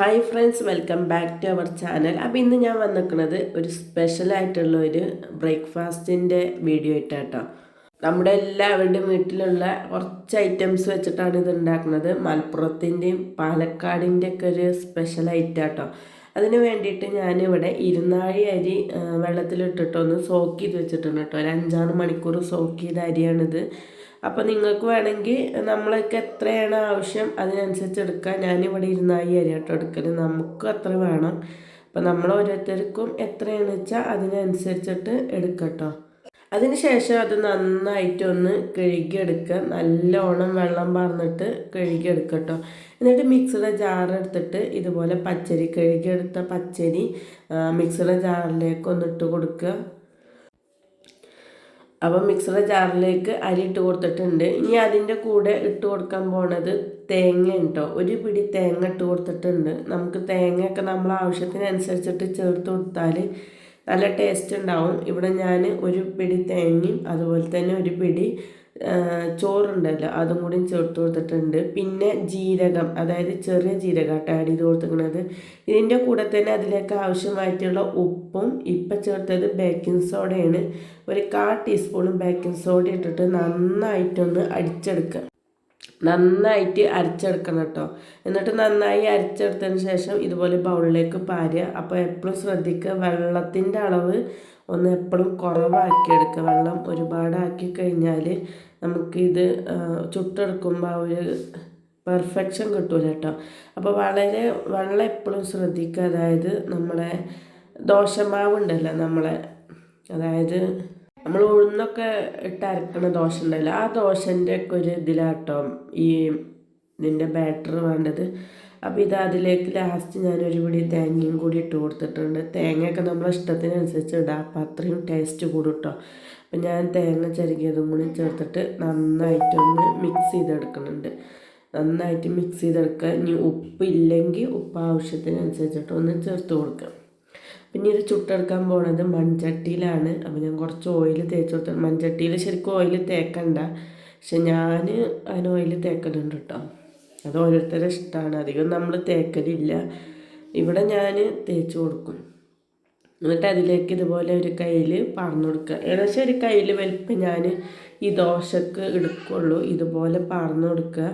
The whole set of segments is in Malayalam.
Hi friends welcome back to our channel അപ്പോൾ ഇന്ന് ഞാൻ വന്നിരിക്കുന്നത് ഒരു സ്പെഷ്യലായിട്ടുള്ള ഒരു ബ്രേക്ക്ഫാസ്റ്റിന്റെ വീഡിയോ ഇട്ടാട്ടോ നമ്മുടെ എല്ലാവരുടെയും വീട്ടിലുള്ള കുറച്ച് ഐറ്റംസ് വെച്ചിട്ടാണ് ഇത് ഉണ്ടാക്കുന്നത്. മലപ്പുറത്തിന്റെയും പാലക്കാടിന്റെ ഒക്കെ ഒരു സ്പെഷ്യൽ ഐറ്റാട്ടോ അതിന് വേണ്ടിയിട്ട് ഞാനിവിടെ ഇരുന്നാഴി അരി വെള്ളത്തിലിട്ടിട്ടൊന്ന് സോക്ക് ചെയ്ത് വെച്ചിട്ടുണ്ട് കേട്ടോ. ഒരു അഞ്ചാറ് മണിക്കൂർ സോക്ക് ചെയ്ത അരിയാണിത്. അപ്പോൾ നിങ്ങൾക്ക് വേണമെങ്കിൽ നമ്മളൊക്കെ എത്രയാണ് ആവശ്യം അതിനനുസരിച്ച് എടുക്കാം ഞാനിവിടെ ഇരുന്നായി അരി കേട്ടോ എടുക്കൽ നമുക്ക് അത്ര വേണം. അപ്പോൾ നമ്മൾ ഓരോരുത്തർക്കും എത്രയാണെന്ന് വെച്ചാൽ അതിനനുസരിച്ചിട്ട് എടുക്കട്ടോ അതിനുശേഷം അത് നന്നായിട്ട് ഒന്ന് കഴുകിയെടുക്കുക. നല്ലോണം വെള്ളം പാർന്നിട്ട് കേട്ടോ എന്നിട്ട് മിക്സിയുടെ ജാറെടുത്തിട്ട് ഇതുപോലെ പച്ചരി കഴുകിയെടുത്ത പച്ചരി മിക്സിയുടെ ജാറിലേക്ക് ഒന്ന് ഇട്ട് കൊടുക്കുക. അപ്പോൾ മിക്സിയുടെ ജാറിലേക്ക് അരി ഇട്ട് കൊടുത്തിട്ടുണ്ട്. ഇനി അതിന്റെ കൂടെ ഇട്ട് കൊടുക്കാൻ പോണത് തേങ്ങ കേട്ടോ ഒരു പിടി തേങ്ങ ഇട്ട് കൊടുത്തിട്ടുണ്ട്. നമുക്ക് തേങ്ങയൊക്കെ നമ്മൾ ആവശ്യത്തിനനുസരിച്ചിട്ട് ചേർത്ത് കൊടുത്താൽ നല്ല ടേസ്റ്റ് ഉണ്ടാവും. ഇവിടെ ഞാൻ ഒരു പിടി തേങ്ങയും അതുപോലെ തന്നെ ഒരു പിടി ചോറുണ്ടല്ലോ അതും കൂടി ചേർത്ത് കൊടുത്തിട്ടുണ്ട്. പിന്നെ ജീരകം അതായത് ചെറിയ ജീരകം കേട്ടോ ആഡ് ചെയ്ത് കൊടുത്തിരിക്കുന്നത്. ഇതിന്റെ കൂടെ തന്നെ അതിലേക്ക് ആവശ്യമായിട്ടുള്ള ഉപ്പും ഇപ്പം ചേർത്തത് ബേക്കിംഗ് സോഡയാണ് ഒരു കാ ടീസ്പൂണും ബേക്കിംഗ് സോഡ ഇട്ടിട്ട് നന്നായിട്ടൊന്ന് അടിച്ചെടുക്കുക. നന്നായിട്ട് അരച്ചെടുക്കണം കേട്ടോ. എന്നിട്ട് നന്നായി അരച്ചെടുത്തതിന് ശേഷം ഇതുപോലെ ബൗളിലേക്ക് പാരുക. അപ്പോൾ എപ്പോഴും ശ്രദ്ധിക്കുക വെള്ളത്തിന്റെ അളവ് ഒന്ന് എപ്പോഴും കുറവാക്കി എടുക്കുക. വെള്ളം ഒരുപാടാക്കി കഴിഞ്ഞാൽ നമുക്കിത് ചുട്ടെടുക്കുമ്പോൾ ആ ഒരു പെർഫെക്ഷൻ കിട്ടൂല കേട്ടോ. അപ്പോൾ വളരെ വെള്ളം എപ്പോഴും ശ്രദ്ധിക്കുക. അതായത് നമ്മളെ ദോഷമാവുണ്ടല്ലോ നമ്മളെ അതായത് നമ്മൾ ഉഴുന്നൊക്കെ ഇട്ട് അരക്കണ ദോശ ഉണ്ടല്ലോ ആ ദോശന്റെ ഒക്കെ ഒരു ഇതിലാട്ടോ ഈ ഇതിന്റെ ബാറ്റർ വേണ്ടത്. അപ്പോൾ ഇത് അതിലേക്ക് ലാസ്റ്റ് ഞാനൊരു പിടി തേങ്ങയും കൂടി ഇട്ട് കൊടുത്തിട്ടുണ്ട്. തേങ്ങയൊക്കെ നമ്മളെ ഇഷ്ടത്തിനനുസരിച്ച് ഇടാം. അപ്പോൾ അത്രയും ടേസ്റ്റ് കൂടും കേട്ടോ അപ്പം ഞാൻ തേങ്ങ ചരുകിയതും കൂടി ചേർത്തിട്ട് നന്നായിട്ടൊന്ന് മിക്സ് ചെയ്തെടുക്കുന്നുണ്ട്. നന്നായിട്ട് മിക്സ് ചെയ്തെടുക്കുക. ഇനി ഉപ്പില്ലെങ്കിൽ ഉപ്പ് ആവശ്യത്തിനനുസരിച്ചിട്ട് ഒന്ന് ചേർത്ത് കൊടുക്കുക. പിന്നെ ഇത് ചുട്ടെടുക്കാൻ പോണത് മൺചട്ടിയിലാണ്. അപ്പോൾ ഞാൻ കുറച്ച് ഓയിൽ തേച്ച് കൊടുത്തു. മൺചട്ടിയിൽ ശരിക്കും ഓയിൽ തേക്കണ്ട. പക്ഷെ ഞാൻ അതിന് ഓയിൽ തേക്കലുണ്ട് കേട്ടോ അത് ഓരോരുത്തരുടെ ഇഷ്ടമാണ് അധികം നമ്മൾ തേക്കലില്ല. ഇവിടെ ഞാൻ തേച്ച് കൊടുക്കും. എന്നിട്ട് അതിലേക്ക് ഇതുപോലെ ഒരു കയ്യിൽ പാർന്നു കൊടുക്കുക. ഏകദേശം ഒരു കയ്യിൽ വലിപ്പം ഞാൻ ഈ ദോശക്ക് എടുക്കുള്ളൂ. ഇതുപോലെ പാർന്നു കൊടുക്കുക.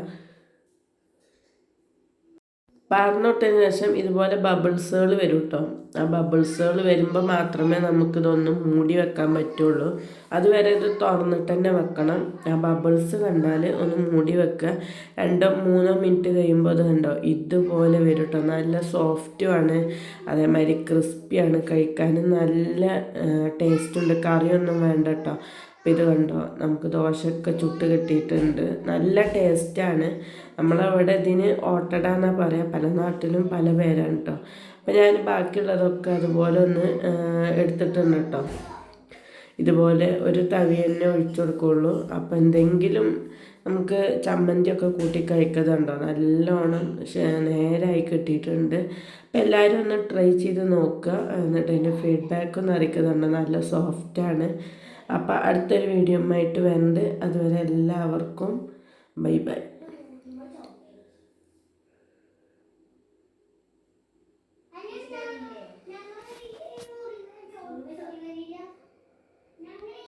പാർന്നിട്ടതിന് ശേഷം ഇതുപോലെ ബബിൾസുകൾ വരും കേട്ടോ ആ ബബിൾസുകൾ വരുമ്പോൾ മാത്രമേ നമുക്കിതൊന്ന് മൂടി വെക്കാൻ പറ്റുള്ളൂ. അതുവരെ ഇത് തുറന്നിട്ട് തന്നെ വെക്കണം. ആ ബബിൾസ് കണ്ടാൽ ഒന്ന് മൂടി വെക്കുക. രണ്ടോ മൂന്നോ മിനിറ്റ് കഴിയുമ്പോൾ അത് കണ്ടോ? ഇതുപോലെ വരും കേട്ടോ നല്ല സോഫ്റ്റുമാണ്. അതേമാതിരി ക്രിസ്പിയാണ്. കഴിക്കാൻ നല്ല ടേസ്റ്റ് ഉണ്ട് കറിയൊന്നും വേണ്ട കേട്ടോ. ഇത് കണ്ടോ? നമുക്ക് ദോശയൊക്കെ ചുട്ട് കിട്ടിയിട്ടുണ്ട്. നല്ല ടേസ്റ്റാണ് നമ്മളവിടെ ഇതിന് ഓട്ടട എന്നാണ് പറയുക പല നാട്ടിലും പല പേരാണ് കേട്ടോ അപ്പം ഞാൻ ബാക്കിയുള്ളതൊക്കെ അതുപോലെ ഒന്ന് എടുത്തിട്ടുണ്ട് കേട്ടോ ഇതുപോലെ ഒരു തവി തന്നെ ഒഴിച്ചു കൊടുക്കുള്ളൂ. അപ്പം എന്തെങ്കിലും നമുക്ക് ചമ്മന്തിയൊക്കെ കൂട്ടി കഴിക്കുന്നുണ്ടോ നല്ലോണം നേരായി കിട്ടിയിട്ടുണ്ട്. അപ്പം എല്ലാവരും ഒന്ന് ട്രൈ ചെയ്ത് നോക്കുക. എന്നിട്ട് അതിന്റെ ഫീഡ്ബാക്ക് ഒന്ന് അറിയിക്കുന്നുണ്ടോ. നല്ല സോഫ്റ്റാണ് അപ്പോൾ അടുത്തൊരു വീഡിയോ ആയിട്ട് വരുന്നുണ്ട്. അതുവരെ എല്ലാവർക്കും ബൈ ബൈ.